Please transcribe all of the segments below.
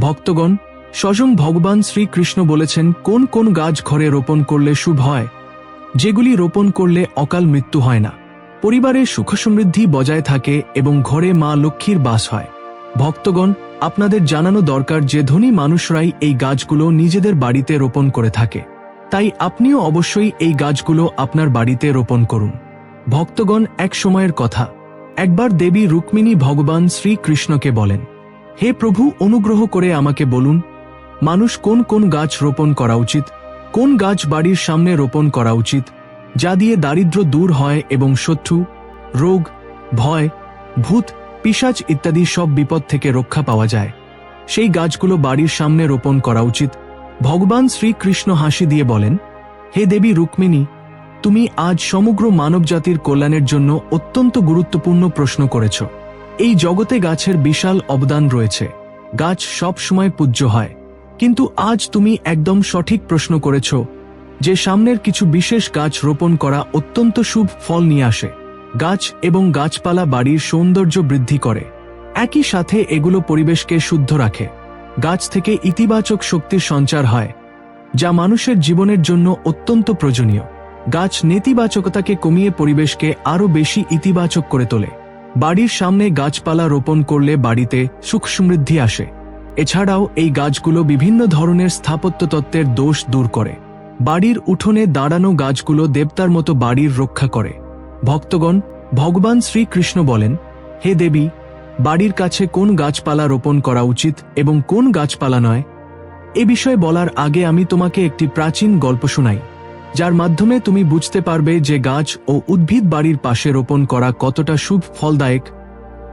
ভক্তগণ, স্বয়ং ভগবান শ্রীকৃষ্ণ বলেছেন, কোন কোন গাছ ঘরে রোপণ করলে শুভ হয়? যেগুলি রোপণ করলে অকাল মৃত্যু হয় না। পরিবারে সুখ সমৃদ্ধি বজায় থাকে এবং ঘরে মা লক্ষ্মীর বাস হয়। ভক্তগণ, আপনাদের জানানো দরকার যে ধনী মানুষরাই এই গাছগুলো নিজেদের বাড়িতে রোপণ করে থাকে। তাই আপনিও অবশ্যই এই গাছগুলো আপনার বাড়িতে রোপণ করুন। ভক্তগণ, এক সময়ের কথা। একবার দেবী রুক্মিণী ভগবান শ্রীকৃষ্ণকে বলেন হে প্রভু, অনুগ্রহ করে আমাকে বলুন, মানুষ কোন কোন গাছ রোপণ করা উচিত? কোন গাছ বাড়ির সামনে রোপণ করা উচিত? যা দিয়ে দারিদ্র্য দূর হয় এবং শত্রু, রোগ, ভয়, ভূত, পিশাচ ইত্যাদি সব বিপদ থেকে রক্ষা পাওয়া যায়। সেই গাছগুলো বাড়ির সামনে রোপণ করা উচিত। ভগবান শ্রীকৃষ্ণ হাসি দিয়ে বলেন, হে দেবী রুক্মিণী, তুমি আজ সমগ্র মানবজাতির কল্যাণের জন্য অত্যন্ত গুরুত্বপূর্ণ প্রশ্ন করেছ। এই জগতে গাছের বিশাল অবদান রয়েছে। গাছ সব সময় পূজ্য হয়। কিন্তু আজ তুমি একদম সঠিক প্রশ্ন করেছ যে সামনের কিছু বিশেষ গাছ রোপণ করা অত্যন্ত শুভ ফল নিয়ে আসে। গাছ এবং গাছপালা বাড়ির সৌন্দর্য বৃদ্ধি করে। একই সাথে এগুলো পরিবেশকে শুদ্ধ রাখে। গাছ থেকে ইতিবাচক শক্তির সঞ্চার হয়, যা মানুষের জীবনের জন্য অত্যন্ত প্রয়োজনীয়। গাছ নেতিবাচকতাকে কমিয়ে পরিবেশকে আরও বেশি ইতিবাচক করে তোলে। বাড়ির সামনে গাছপালা রোপণ করলে বাড়িতে সুখ সমৃদ্ধি আসে। এছাড়াও এই গাছগুলো বিভিন্ন ধরনের স্থাপত্য তত্ত্বের দোষ দূর করে। বাড়ির উঠোনে দাঁড়ানো গাছগুলো দেবতার মতো বাড়ির রক্ষা করে। ভক্তগণ, ভগবান শ্রীকৃষ্ণ বলেন, হে দেবী, বাড়ির কাছে কোন গাছপালা রোপণ করা উচিত এবং কোন গাছপালা নয়? এ বিষয়ে বলার আগে আমি তোমাকে একটি প্রাচীন গল্প শোনাই। যার মাধ্যমে তুমি বুঝতে পারবে যে গাছ ও উদ্ভিদ বাড়ির পাশে রোপণ করা কতটা শুভ, ফলদায়ক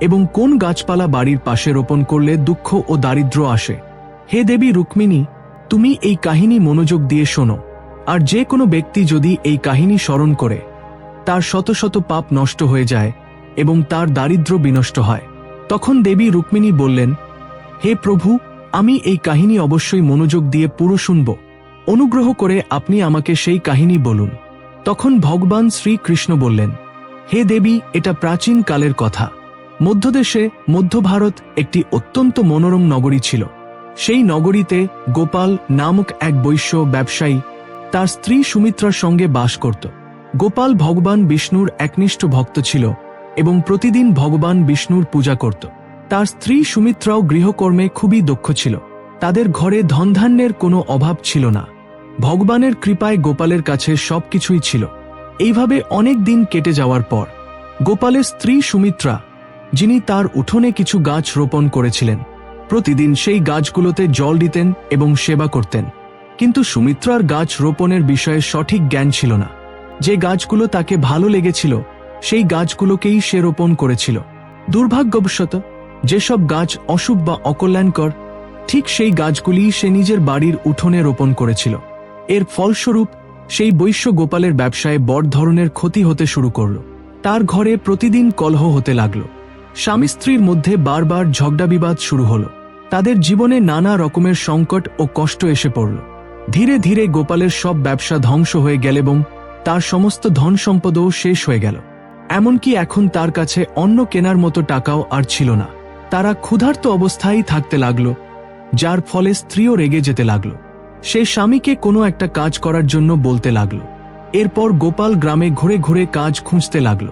এবং কোন গাছপালা বাড়ির পাশে রোপণ করলে দুঃখ ও দারিদ্র্য আসে। হে দেবী রুক্মিণী, তুমি এই কাহিনী মনোযোগ দিয়ে শোনো। আর যে কোনো ব্যক্তি যদি এই কাহিনী স্মরণ করে, তার শত শত পাপ নষ্ট হয়ে যায় এবং তার দারিদ্র্য বিনষ্ট হয়। তখন দেবী রুক্মিণী বললেন, হে প্রভু, আমি এই কাহিনী অবশ্যই মনোযোগ দিয়ে পুরো শুনব। অনুগ্রহ করে আপনি আমাকে সেই কাহিনী বলুন। তখন ভগবান শ্রীকৃষ্ণ বললেন, হে দেবী, এটা প্রাচীন কালের কথা। মধ্যদেশে মধ্য ভারত একটি অত্যন্ত মনোরম নগরী ছিল। সেই নগরীতে গোপাল নামক এক বৈশ্য ব্যবসায়ী তার স্ত্রী সুমিত্রার সঙ্গে বাস করত। গোপাল ভগবান বিষ্ণুর একনিষ্ঠ ভক্ত ছিল এবং প্রতিদিন ভগবান বিষ্ণুর পূজা করত। তার স্ত্রী সুমিত্রাও গৃহকর্মে খুবই দক্ষ ছিল। তাদের ঘরে ধনধান্যের কোনো অভাব ছিল না। ভগবানের কৃপায় গোপালের কাছে সবকিছুই ছিল। এইভাবে অনেক দিন কেটে যাওয়ার পর, গোপালের স্ত্রী সুমিত্রা, যিনি তার উঠোনে কিছু গাছ রোপণ করেছিলেন, প্রতিদিন সেই গাছগুলোতে জল দিতেন এবং সেবা করতেন। কিন্তু সুমিত্রার গাছ রোপণের বিষয়ে সঠিক জ্ঞান ছিল না। যে গাছগুলো তাকে ভালো লেগেছিল, সেই গাছগুলোকেই সে রোপণ করেছিল। দুর্ভাগ্যবশত, যেসব গাছ অশুভ বা অকল্যাণকর, ঠিক সেই গাছগুলি সে নিজের বাড়ির উঠোনে রোপণ করেছিল। এর ফলস্বরূপ, সেই বৈশ্য গোপালের ব্যবসায় বড় ধরনের ক্ষতি হতে শুরু করল। তার ঘরে প্রতিদিন কলহ হতে লাগল। স্বামী স্ত্রীর মধ্যে বারবার ঝগড়া বিবাদ শুরু হলো। তাদের জীবনে নানা রকমের সংকট ও কষ্ট এসে পড়ল। ধীরে ধীরে গোপালের সব ব্যবসা ধ্বংস হয়ে গেল এবং তার সমস্ত ধন সম্পদও শেষ হয়ে গেল। এমনকি এখন তার কাছে অন্য কেনার মতো টাকাও আর ছিল না। তারা ক্ষুধার্ত অবস্থায় থাকতে লাগল, যার ফলে স্ত্রীও রেগে যেতে লাগল। সে স্বামীকে কোনো একটা কাজ করার জন্য বলতে লাগল। এরপর গোপাল গ্রামে ঘুরে ঘুরে কাজ খুঁজতে লাগল।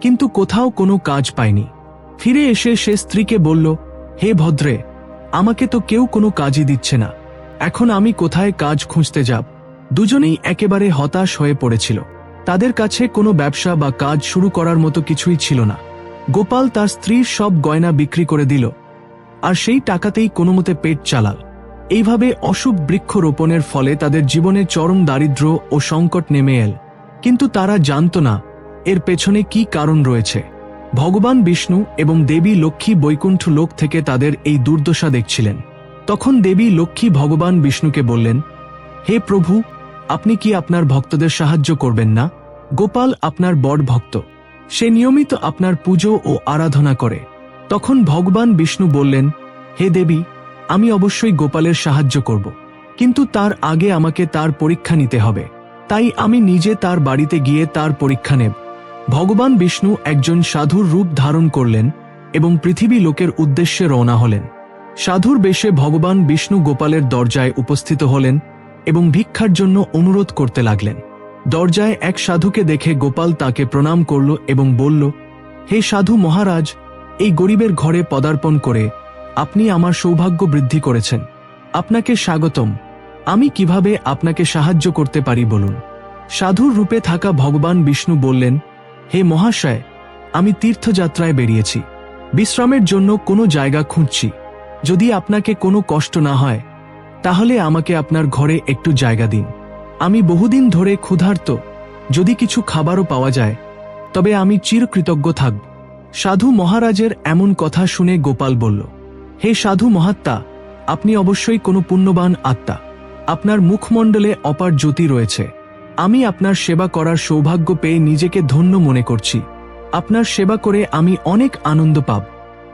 কিন্তু কোথাও কোনো কাজ পায়নি। ফিরে এসে সে স্ত্রীকে বলল, হে ভদ্রে, আমাকে তো কেউ কোনো কাজই দিচ্ছে না। এখন আমি কোথায় কাজ খুঁজতে যাব? দুজনেই একেবারে হতাশ হয়ে পড়েছিল। তাদের কাছে কোনো ব্যবসা বা কাজ শুরু করার মতো কিছুই ছিল না। গোপাল তার স্ত্রীর সব গয়না বিক্রি করে দিল। আর সেই টাকাতেই কোনোমতে পেট চালাল। এইভাবে অশুভ বৃক্ষ রোপণের ফলে তাদের জীবনে চরম দারিদ্র্য ও সংকট নেমে এল। কিন্তু তারা জানত না এর পেছনে কি কারণ রয়েছে। ভগবান বিষ্ণু এবং দেবী লক্ষ্মী বৈকুণ্ঠ লোক থেকে তাদের এই দুর্দশা দেখছিলেন। তখন দেবী লক্ষ্মী ভগবান বিষ্ণুকে বললেন, হে প্রভু, আপনি কি আপনার ভক্তদের সাহায্য করবেন না? গোপাল আপনার বড় ভক্ত। সে নিয়মিত আপনার পুজো ও আরাধনা করে। তখন ভগবান বিষ্ণু বললেন, হে দেবী আমি অবশ্যই গোপালের সাহায্য করব। কিন্তু তার আগে আমাকে তার পরীক্ষা নিতে হবে। তাই আমি নিজে তার বাড়িতে গিয়ে তার পরীক্ষা নেব। ভগবান বিষ্ণু একজন সাধুর রূপ ধারণ করলেন এবং পৃথিবী লোকের উদ্দেশ্যে রওনা হলেন। সাধুর বেশে ভগবান বিষ্ণু গোপালের দরজায় উপস্থিত হলেন এবং ভিক্ষার জন্য অনুরোধ করতে লাগলেন। দরজায় এক সাধুকে দেখে গোপাল তাকে প্রণাম করল এবং বলল, হে সাধু মহারাজ, এই গরিবের ঘরে পদার্পণ করে আপনি আমার সৌভাগ্য বৃদ্ধি করেছেন। আপনাকে স্বাগতম। আমি কীভাবে আপনাকে সাহায্য করতে পারি বলুন। সাধুর রূপে থাকা ভগবান বিষ্ণু বললেন, হে মহাশয়, আমি তীর্থযাত্রায় বেরিয়েছি। বিশ্রামের জন্য কোনো জায়গা খুঁজছি। যদি আপনাকে কোনো কষ্ট না হয়, তাহলে আমাকে আপনার ঘরে একটু জায়গা দিন। আমি বহুদিন ধরে ক্ষুধার্ত। যদি কিছু খাবারও পাওয়া যায়, তবে আমি চিরকৃতজ্ঞ থাকব। সাধু মহারাজের এমন কথা শুনে গোপাল বলল হে সাধু মহাত্মা, আপনি অবশ্যই কোনো পুণ্যবান আত্মা। আপনার মুখমণ্ডলে অপার জ্যোতি রয়েছে। আমি আপনার সেবা করার সৌভাগ্য পেয়ে নিজেকে ধন্য মনে করছি। আপনার সেবা করে আমি অনেক আনন্দ পাব।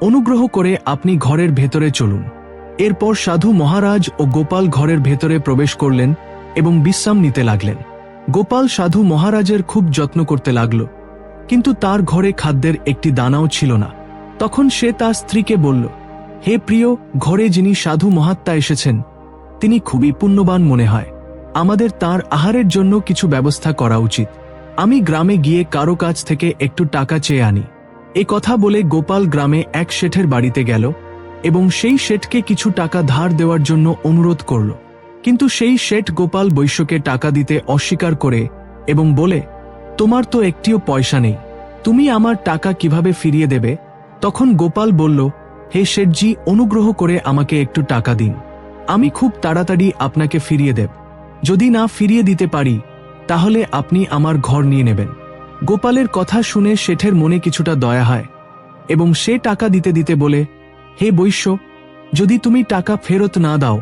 অনুগ্রহ করে আপনি ঘরের ভেতরে চলুন। এরপর সাধু মহারাজ ও গোপাল ঘরের ভেতরে প্রবেশ করলেন এবং বিশ্রাম নিতে লাগলেন। গোপাল সাধু মহারাজের খুব যত্ন করতে লাগল। কিন্তু তার ঘরে খাদ্যের একটি দানাও ছিল না। তখন সে তার স্ত্রীকে বলল হে প্রিয়, ঘরে যিনি সাধু মহাত্মা এসেছেন, তিনি খুবই পুণ্যবান মনে হয়। আমাদের তার আহারের জন্য কিছু ব্যবস্থা করা উচিত। আমি গ্রামে গিয়ে কারও কাছ থেকে একটু টাকা চেয়ে আনি। এ কথা বলে গোপাল গ্রামে এক শেঠের বাড়িতে গেল এবং সেই শেঠকে কিছু টাকা ধার দেওয়ার জন্য অনুরোধ করল। কিন্তু সেই শেঠ গোপাল বৈশ্যকে টাকা দিতে অস্বীকার করে এবং বলে, তোমার তো একটিও পয়সা নেই। তুমি আমার টাকা কীভাবে ফিরিয়ে দেবে? তখন গোপাল বলল হে শেঠজি, অনুগ্রহ করে আমাকে একটু টাকা দিন। আমি খুব তাড়াতাড়ি আপনাকে ফিরিয়ে দেব। যদি না ফিরিয়ে দিতে পারি, তাহলে আপনি আমার ঘর নিয়ে নেবেন। গোপালের কথা শুনে শেঠের মনে কিছুটা দয়া হয় এবং সে টাকা দিতে দিতে বলে, হে বৈশ্য, যদি তুমি টাকা ফেরত না দাও,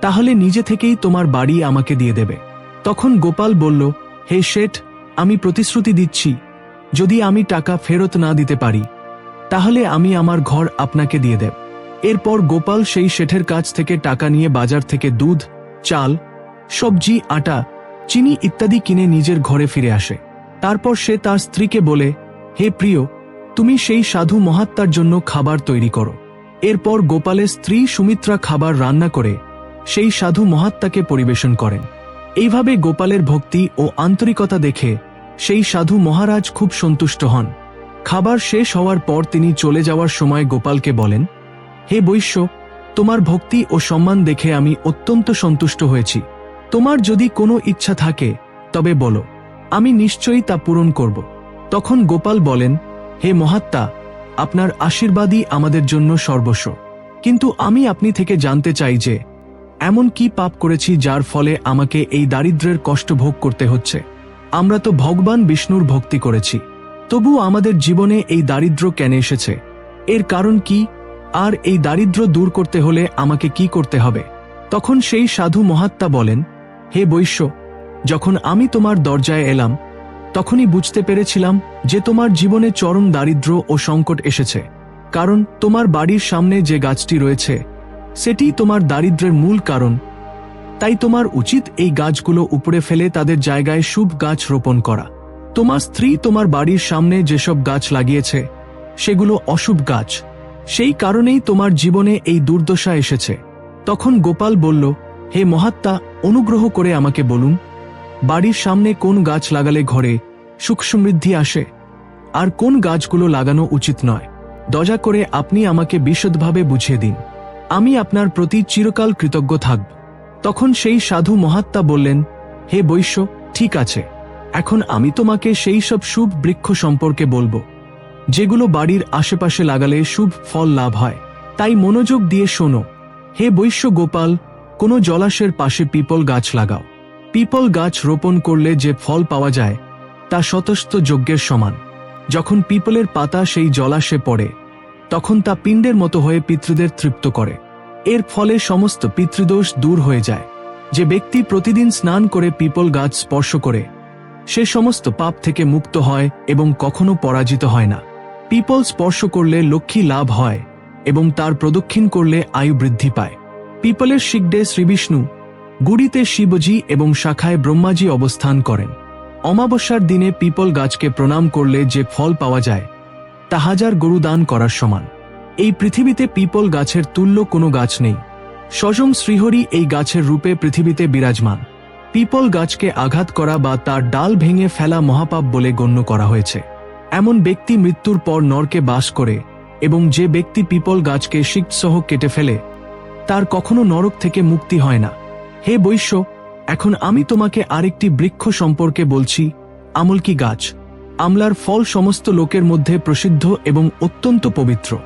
তাহলে নিজে থেকেই তোমার বাড়ি আমাকে দিয়ে দেবে। তখন গোপাল বলল, হে শেঠ, আমি প্রতিশ্রুতি দিচ্ছি, যদি আমি টাকা ফেরত না দিতে পারি তাহলে আমি আমার ঘর আপনাকে দিয়ে দেব। এরপর গোপাল সেই শেঠের কাছ থেকে টাকা নিয়ে বাজার থেকে দুধ, চাল, সবজি, আটা, চিনি ইত্যাদি কিনে নিজের ঘরে ফিরে আসে। তারপর সে তার স্ত্রীকে বলে, হে প্রিয়, তুমি সেই সাধু মহাত্মার জন্য খাবার তৈরি করো। এরপর গোপালের স্ত্রী সুমিত্রা খাবার রান্না করে সেই সাধু মহাত্মাকে পরিবেশন করেন। এইভাবে গোপালের ভক্তি ও আন্তরিকতা দেখে সেই সাধু মহারাজ খুব সন্তুষ্ট হন। খাবার শেষ হওয়ার পর তিনি চলে যাওয়ার সময় গোপালকে বলেন, হে বৈশ্য, তোমার ভক্তি ও সম্মান দেখে আমি অত্যন্ত সন্তুষ্ট হয়েছি। তোমার যদি কোনো ইচ্ছা থাকে, তবে বলো, আমি নিশ্চয়ই তা পূরণ করব। তখন গোপাল বলেন, হে মহাত্মা, আপনার আশীর্বাদই আমাদের জন্য সর্বস্ব। কিন্তু আমি আপনি থেকে জানতে চাই যে, এমন কি পাপ করেছি যার ফলে আমাকে এই দারিদ্র্যের কষ্ট ভোগ করতে হচ্ছে? আমরা তো ভগবান বিষ্ণুর ভক্তি করেছি। তবু আমাদের জীবনে এই দারিদ্র্য কেন এসেছে? এর কারণ কি? আর এই দারিদ্র্য দূর করতে হলে আমাকে কি করতে হবে? তখন সেই সাধু মহাত্মা বলেন, হে বৈশ্য, যখন আমি তোমার দরজায় এলাম, তখনই বুঝতে পেরেছিলাম যে তোমার জীবনে চরম দারিদ্র্য ও সংকট এসেছে। কারণ তোমার বাড়ির সামনে যে গাছটি রয়েছে, সেটি তোমার দারিদ্র্যের মূল কারণ। তাই তোমার উচিত এই গাছগুলো উপরে ফেলে তাদের জায়গায় শুভ গাছ রোপণ করা। তোমার স্ত্রী তোমার বাড়ির সামনে যেসব গাছ লাগিয়েছে, সেগুলো অশুভ গাছ। সেই কারণেই তোমার জীবনে এই দুর্দশা এসেছে। তখন গোপাল বলল, হে মহাত্মা, অনুগ্রহ করে আমাকে বলুন, বাড়ির সামনে কোন গাছ লাগালে ঘরে সুখ সমৃদ্ধি আসে? আর কোন গাছগুলো লাগানো উচিত নয়? দজা করে আপনি আমাকে বিশদভাবে বুঝিয়ে দিন। আমি আপনার প্রতি চিরকাল কৃতজ্ঞ থাকব। তখন সেই সাধু মহাত্মা বললেন, হে বৈশ্য, ঠিক আছে। এখন আমি তোমাকে সেই সব শুভ বৃক্ষ সম্পর্কে বলব, যেগুলো বাড়ির আশেপাশে লাগালে শুভ ফল লাভ হয়। তাই মনোযোগ দিয়ে শোনো। হে বৈশ্য গোপাল, কোনো জলাশয়ের পাশে পিপল গাছ লাগাও। পিপল গাছ রোপণ করলে যে ফল পাওয়া যায়, তা শতস্থ যজ্ঞের সমান। যখন পিপলের পাতা সেই জলাশে পড়ে, তখন তা পিণ্ডের মতো হয়ে পিতৃদের তৃপ্ত করে। এর ফলে সমস্ত পিতৃদোষ দূর হয়ে যায়। যে ব্যক্তি প্রতিদিন স্নান করে পিপল গাছ স্পর্শ করে সে সমস্ত পাপ থেকে মুক্ত হয় এবং কখনো পরাজিত হয় না। পিপল স্পর্শ করলে লক্ষ্মী লাভ হয় এবং তার প্রদক্ষিণ করলে আয়ু বৃদ্ধি পায়। পিপলের শিগডে শ্রীবিষ্ণু গুড়িতে শিবজি এবং শাখায় ব্রহ্মাজি অবস্থান করেন। অমাবস্যার দিনে পিপল গাছকে প্রণাম করলে যে ফল পাওয়া যায় তা হাজার গরু দান করার সমান। এই পৃথিবীতে পিপল গাছের তুল্য কোনো গাছ নেই। স্বয়ং শ্রীহরি এই গাছের রূপে পৃথিবীতে বিরাজমান। পিপল গাছকে আঘাত করা বা তার ডাল ভেঙে ফেলা মহাপাপ বলে গণ্য করা হয়েছে। এমন ব্যক্তি মৃত্যুর পর নরকে বাস করে এবং যে ব্যক্তি পিপল গাছকে শিকসহ কেটে ফেলে, তার কখনো নরক থেকে মুক্তি হয় না। হে বৈশ্য, এখন আমি তোমাকে আরেকটি বৃক্ষ সম্পর্কে বলছি, আমলকি গাছ। আমলার ফল সমস্ত লোকের মধ্যে প্রসিদ্ধ এবং অত্যন্ত পবিত্র।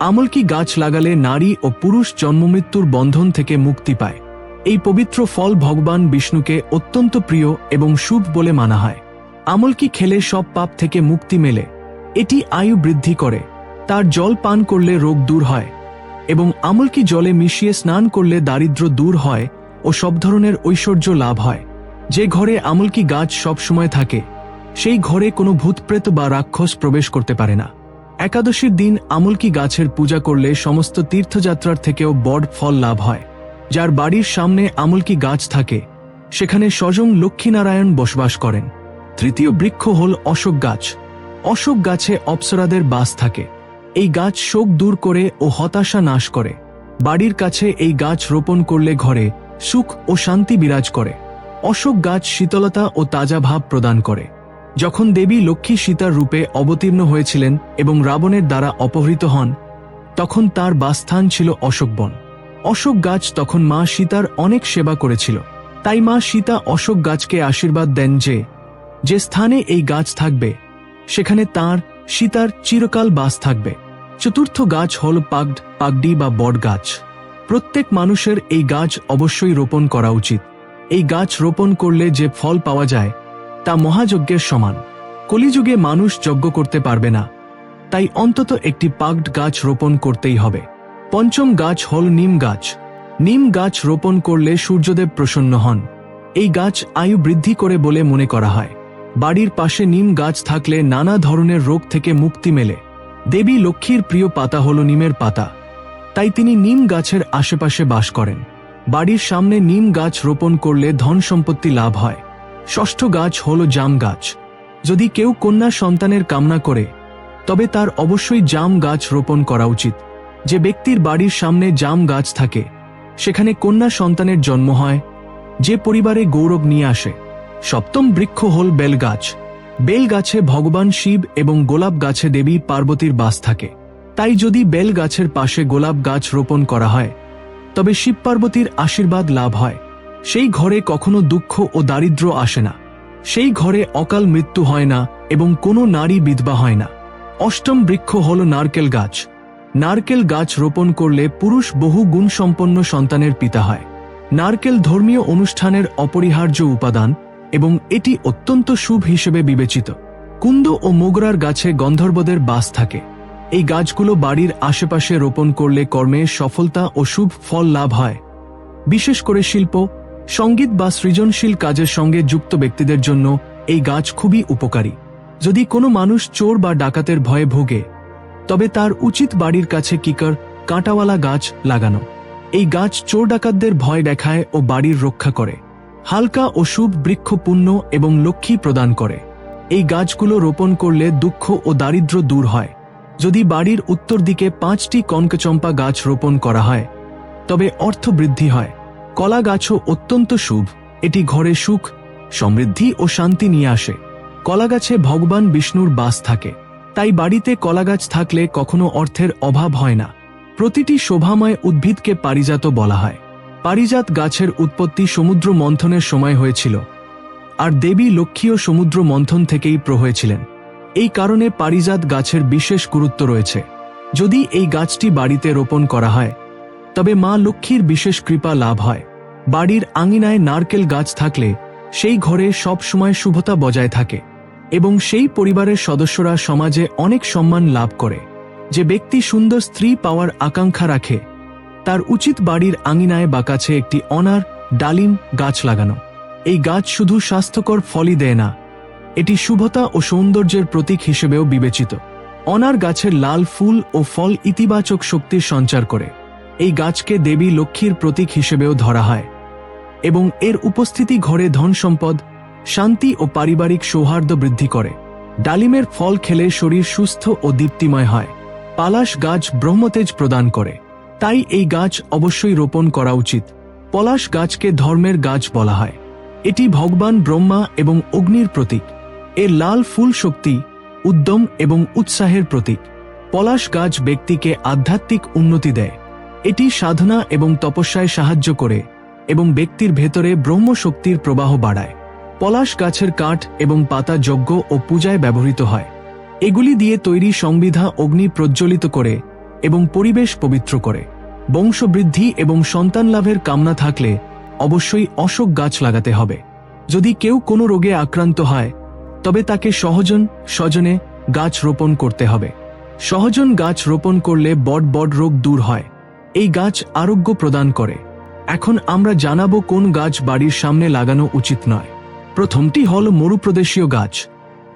আমলকি গাছ লাগালে নারী ও পুরুষ জন্মমৃত্যুর বন্ধন থেকে মুক্তি পায়। এই পবিত্র ফল ভগবান বিষ্ণুকে অত্যন্ত প্রিয় এবং শুভ বলে মানা হয়। আমলকি খেলে সব পাপ থেকে মুক্তি মেলে? এটি আয়ু বৃদ্ধি করে, তার জল পান করলে রোগ দূর হয়, এবং আমলকি জলে মিশিয়ে স্নান করলে দারিদ্র্য দূর হয় ও সব ধরনের ঐশ্বর্য লাভ হয়? যে ঘরে আমলকি গাছ সব সময় থাকে, সেই ঘরে কোনো ভূতপ্রেত বা রাক্ষস প্রবেশ করতে পারে না। একাদশীর দিন আমলকি গাছের পূজা করলে সমস্ত তীর্থযাত্রার থেকেও বড় ফল লাভ হয়। যার বাড়ির সামনে আমলকি গাছ থাকে, সেখানে স্বয়ং লক্ষ্মীনারায়ণ বসবাস করেন। তৃতীয় বৃক্ষ হল অশোক গাছ। অশোক গাছে অপ্সরাদের বাস থাকে। এই গাছ শোক দূর করে ও হতাশা নাশ করে। বাড়ির কাছে এই গাছ রোপণ করলে ঘরে সুখ ও শান্তি বিরাজ করে। অশোক গাছ শীতলতা ও তাজা ভাব প্রদান করে। যখন দেবী লক্ষ্মী সীতার রূপে অবতীর্ণ হয়েছিলেন এবং রাবণের দ্বারা অপহৃত হন, তখন তার বাসস্থান ছিল অশোকবন অশোক গাছ তখন মা সীতার অনেক সেবা করেছিল। তাই মা সীতা অশোক গাছকে আশীর্বাদ দেন যে যে স্থানে এই গাছ থাকবে, সেখানে তার, সীতার চিরকাল বাস থাকবে। চতুর্থ গাছ হল পাগড, পাগডি বা বট গাছ। প্রত্যেক মানুষের এই গাছ অবশ্যই রোপণ করা উচিত। এই গাছ রোপণ করলে যে ফল পাওয়া যায়, তা মহাযজ্ঞের সমান। কলিযুগে মানুষ যজ্ঞ করতে পারবে না। তাই অন্তত একটি পাগড গাছ রোপণ করতেই হবে। পঞ্চম গাছ হল নিম গাছ। নিম গাছ রোপণ করলে সূর্যদেব প্রসন্ন হন। এই গাছ আয়ু বৃদ্ধি করে বলে মনে করা হয়। বাড়ির পাশে নিম গাছ থাকলে নানা ধরনের রোগ থেকে মুক্তি মেলে। দেবী লক্ষ্মীর প্রিয় পাতা হল নিমের পাতা। তাই তিনি নিম গাছের আশেপাশে বাস করেন। বাড়ির সামনে নিম গাছ রোপণ করলে ধন সম্পত্তি লাভ হয়। ষষ্ঠ গাছ হল জাম গাছ। যদি কেউ কন্যা সন্তানের কামনা করে, তবে তার অবশ্যই জাম গাছ রোপণ করা উচিত। যে ব্যক্তির বাড়ির সামনে জাম গাছ থাকে, সেখানে কন্যা সন্তানের জন্ম হয়, যে পরিবারে গৌরব নিয়ে আসে। সপ্তম বৃক্ষ হল বেল গাছ বেল গাছে ভগবান শিব এবং গোলাপ গাছে দেবী পার্বতীর বাস থাকে। তাই যদি বেল গাছের পাশে গোলাপ গাছ রোপণ করা হয়, তবে শিব পার্বতীর আশীর্বাদ লাভ হয়। সেই ঘরে কখনো দুঃখ ও দারিদ্র্য আসে না। সেই ঘরে অকাল মৃত্যু হয় না এবং কোনো নারী বিধবা হয় না। অষ্টম বৃক্ষ হল নারকেল গাছ। নারকেল গাছ রোপণ করলে পুরুষ বহু গুণসম্পন্ন সন্তানের পিতা হয়। নারকেল ধর্মীয় অনুষ্ঠানের অপরিহার্য উপাদান এবং এটি অত্যন্ত শুভ হিসেবে বিবেচিত। কুন্দ ও মোগরার গাছে গন্ধর্বদের বাস থাকে। এই গাছগুলো বাড়ির আশেপাশে রোপণ করলে কর্মে সফলতা ও শুভ ফল লাভ হয়। বিশেষ করে শিল্প, সংগীত বা সৃজনশীল কাজের সঙ্গে যুক্ত ব্যক্তিদের জন্য এই গাছ খুবই উপকারী। যদি কোনো মানুষ চোর বা ডাকাতের ভয়ে ভোগে তবে তার উচিত বাড়ির কাছে কিকার কাঁটাওয়ালা গাছ লাগানো। এই গাছ চোর ডাকাতদের ভয় দেখায় ও বাড়ির রক্ষা করে। হালকা ও শুভ বৃক্ষ পুণ্য এবং লক্ষ্মী প্রদান করে। এই গাছগুলো রোপণ করলে দুঃখ ও দারিদ্র্য দূর হয়। যদি বাড়ির উত্তর দিকে পাঁচটি কনকচম্পা গাছ রোপণ করা হয়, তবে অর্থ বৃদ্ধি হয়। কলা গাছও অত্যন্ত শুভ। এটি ঘরে সুখ, সমৃদ্ধি ও শান্তি নিয়ে আসে। কলা গাছে ভগবান বিষ্ণুর বাস থাকে। তাই বাড়িতে কলাগাছ থাকলে কখনো অর্থের অভাব হয় না। প্রতিটি শোভাময় উদ্ভিদকে পারিজাত বলা হয়। পারিজাত গাছের উৎপত্তি সমুদ্র মন্থনের সময় হয়েছিল। আর দেবী লক্ষ্মীও সমুদ্র মন্থন থেকেই প্র হয়েছিলেন। এই কারণে পারিজাত গাছের বিশেষ গুরুত্ব রয়েছে। যদি এই গাছটি বাড়িতে রোপণ করা হয়, তবে মা লক্ষ্মীর বিশেষ কৃপা লাভ হয়। বাড়ির আঙিনায় নারকেল গাছ থাকলে সেই ঘরে সব সময় শুভতা বজায় থাকে। এবং সেই পরিবারের সদস্যরা সমাজে অনেক সম্মান লাভ করে। যে ব্যক্তি সুন্দর স্ত্রী পাওয়ার আকাঙ্ক্ষা রাখে, তার উচিত বাড়ির আঙিনায় বা কাছে একটি অনার, ডালিম গাছ লাগানো। এই গাছ শুধু স্বাস্থ্যকর ফলই দেয় না, এটি শুভতা ও সৌন্দর্যের প্রতীক হিসেবেও বিবেচিত। অনার গাছের লাল ফুল ও ফল ইতিবাচক শক্তির সঞ্চার করে। এই গাছকে দেবী লক্ষ্মীর প্রতীক হিসেবেও ধরা হয়। এবং এর উপস্থিতি ঘরে ধন সম্পদ শান্তি ও পারিবারিক সৌহার্দ্য বৃদ্ধি করে। ডালিমের ফল খেলে শরীর সুস্থ ও দীপ্তিময় হয়। পালাশ গাছ ব্রহ্মতেজ প্রদান করে। তাই এই গাছ অবশ্যই রোপণ করা উচিত। পলাশ গাছকে ধর্মের গাছ বলা হয়। এটি ভগবান ব্রহ্মা এবং অগ্নির প্রতীক। এর লাল ফুল শক্তি উদ্যম এবং উৎসাহের প্রতীক। পলাশ গাছ ব্যক্তিকে আধ্যাত্মিক উন্নতি দেয়। এটি সাধনা এবং তপস্যায় সাহায্য করে এবং ব্যক্তির ভেতরে ব্রহ্মশক্তির প্রবাহ বাড়ায়। পলাশ গাছের কাঠ এবং পাতা যজ্ঞ ও পূজায় ব্যবহৃত হয়। এগুলি দিয়ে তৈরি সংবিধা অগ্নি প্রজ্বলিত করে এবং পরিবেশ পবিত্র করে। বংশবৃদ্ধি এবং সন্তান লাভের কামনা থাকলে অবশ্যই অশোক গাছ লাগাতে হবে। যদি কেউ কোনো রোগে আক্রান্ত হয়, তবে তাকে সহজন, স্বজনে গাছ রোপণ করতে হবে। সহজন গাছ রোপণ করলে বড বড রোগ দূর হয়। এই গাছ আরোগ্য প্রদান করে। এখন আমরা জানাব কোন গাছ বাড়ির সামনে লাগানো উচিত নয়। প্রথমটি হল মরুপ্রদেশীয় গাছ।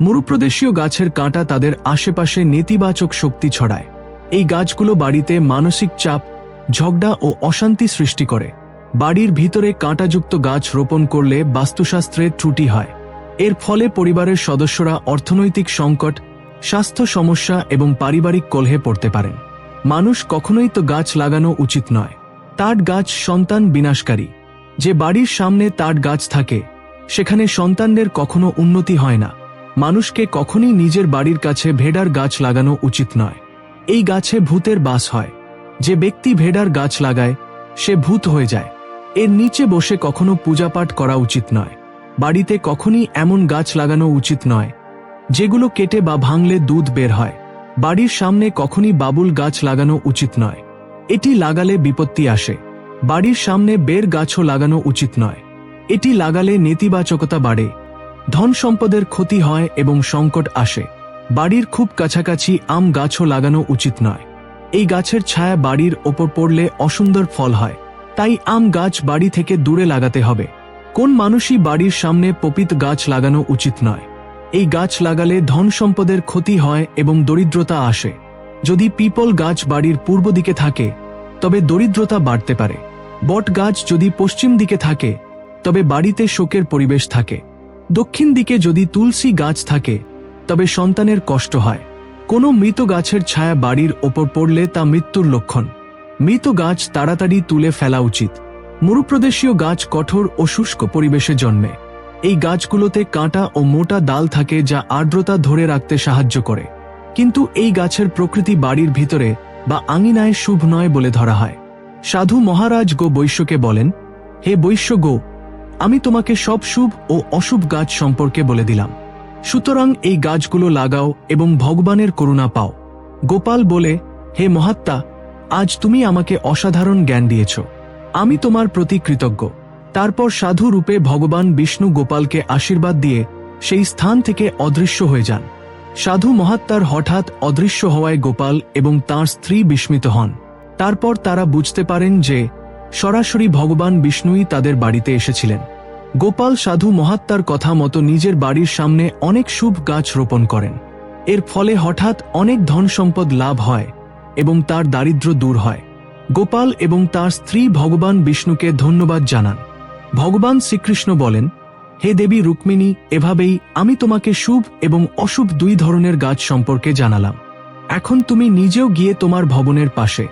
মরুপ্রদেশীয় গাছের কাঁটা তাদের আশেপাশে নেতিবাচক শক্তি ছড়ায়। এই গাছগুলো বাড়িতে মানসিক চাপ, ঝগড়া ও অশান্তি সৃষ্টি করে। বাড়ির ভিতরে কাঁটাযুক্ত গাছ রোপণ করলে বাস্তুশাস্ত্রে ত্রুটি হয়। এর ফলে পরিবারের সদস্যরা অর্থনৈতিক সংকট, স্বাস্থ্য সমস্যা এবং পারিবারিক কলহে পড়তে পারেন। মানুষ কখনোই তো গাছ লাগানো উচিত নয়। তাট গাছ সন্তান বিনাশকারী। যে বাড়ির সামনে তাট গাছ থাকে সেখানে সন্তানদের কখনো উন্নতি হয় না। মানুষকে কখনই নিজের বাড়ির কাছে ভেডার গাছ লাগানো উচিত নয়। এই গাছে ভূতের বাস হয়। যে ব্যক্তি ভেডার গাছ লাগায়, সে ভূত হয়ে যায়। এর নিচে বসে কখনো পূজাপাঠ করা উচিত নয়। বাড়িতে কখনই এমন গাছ লাগানো উচিত নয়, যেগুলো কেটে বা ভাঙলে দুধ বের হয়। বাড়ির সামনে কখনই বাবুল গাছ লাগানো উচিত নয়। এটি লাগালে বিপত্তি আসে। বাড়ির সামনে বের গাছও লাগানো উচিত নয়। এটি লাগালে নেতিবাচকতা বাড়ে। ধন সম্পদের ক্ষতি হয় এবং সংকট আসে। বাড়ির খুব কাছাকাছি আম গাছও লাগানো উচিত নয়। এই গাছের ছায়া বাড়ির ওপর পড়লে অসুন্দর ফল হয়। তাই আম গাছ বাড়ি থেকে দূরে লাগাতে হবে। কোন মানুষই বাড়ির সামনে পপিত গাছ লাগানো উচিত নয়। এই গাছ লাগালে ধন সম্পদের ক্ষতি হয় এবং দরিদ্রতা আসে। যদি পিপল গাছ বাড়ির পূর্ব দিকে থাকে, তবে দরিদ্রতা বাড়তে পারে। বট গাছ যদি পশ্চিম দিকে থাকে তবে বাড়িতে শোকের পরিবেশ থাকে। দক্ষিণ দিকে যদি তুলসী গাছ থাকে, তবে সন্তানের কষ্ট হয়। কোনো মৃত গাছের ছায়া বাড়ির ওপর পড়লে তা মৃত্যুর লক্ষণ। মৃত গাছ তাড়াতাড়ি তুলে ফেলা উচিত। মরুপ্রদেশীয় গাছ কঠোর ও শুষ্ক পরিবেশে জন্মে। এই গাছগুলোতে কাঁটা ও মোটা ডাল থাকে যা আর্দ্রতা ধরে রাখতে সাহায্য করে। কিন্তু এই গাছের প্রকৃতি বাড়ির ভিতরে বা আঙিনায় শুভ নয় বলে ধরা হয়। সাধু মহারাজ গো বৈশ্যকে বলেন, হে বৈশ্য গো আমি তোমাকে সব শুভ ও অশুভ গাছ সম্পর্কে বলে দিলাম। সুতরাং এই গাছগুলো লাগাও এবং ভগবানের করুণা পাও। গোপাল বলে, হে মহাত্মা, আজ তুমি আমাকে অসাধারণ জ্ঞান দিয়েছ। আমি তোমার প্রতি কৃতজ্ঞ। তারপর সাধু রূপে ভগবান বিষ্ণু গোপালকে আশীর্বাদ দিয়ে সেই স্থান থেকে অদৃশ্য হয়ে যান। সাধু মহাত্মার হঠাৎ অদৃশ্য হওয়ায় গোপাল এবং তার স্ত্রী বিস্মিত হন। তারপর তারা বুঝতে পারেন যে সরাসরি ভগবান বিষ্ণুই তাদের বাড়িতে এসেছিলেন। গোপাল সাধু মহাত্মার কথা মতো নিজের বাড়ির সামনে অনেক শুভ গাছ রোপণ করেন। এর ফলে হঠাৎ অনেক ধন সম্পদ লাভ হয় এবং তার দারিদ্র্য দূর হয়। গোপাল এবং তার স্ত্রী ভগবান বিষ্ণুকে ধন্যবাদ জানান। ভগবান শ্রীকৃষ্ণ বলেন, হে দেবী রুক্মিণী, এভাবেই আমি তোমাকে শুভ এবং অশুভ দুই ধরনের গাছ সম্পর্কে জানালাম। এখন তুমি নিজেও গিয়ে তোমার ভবনের পাশে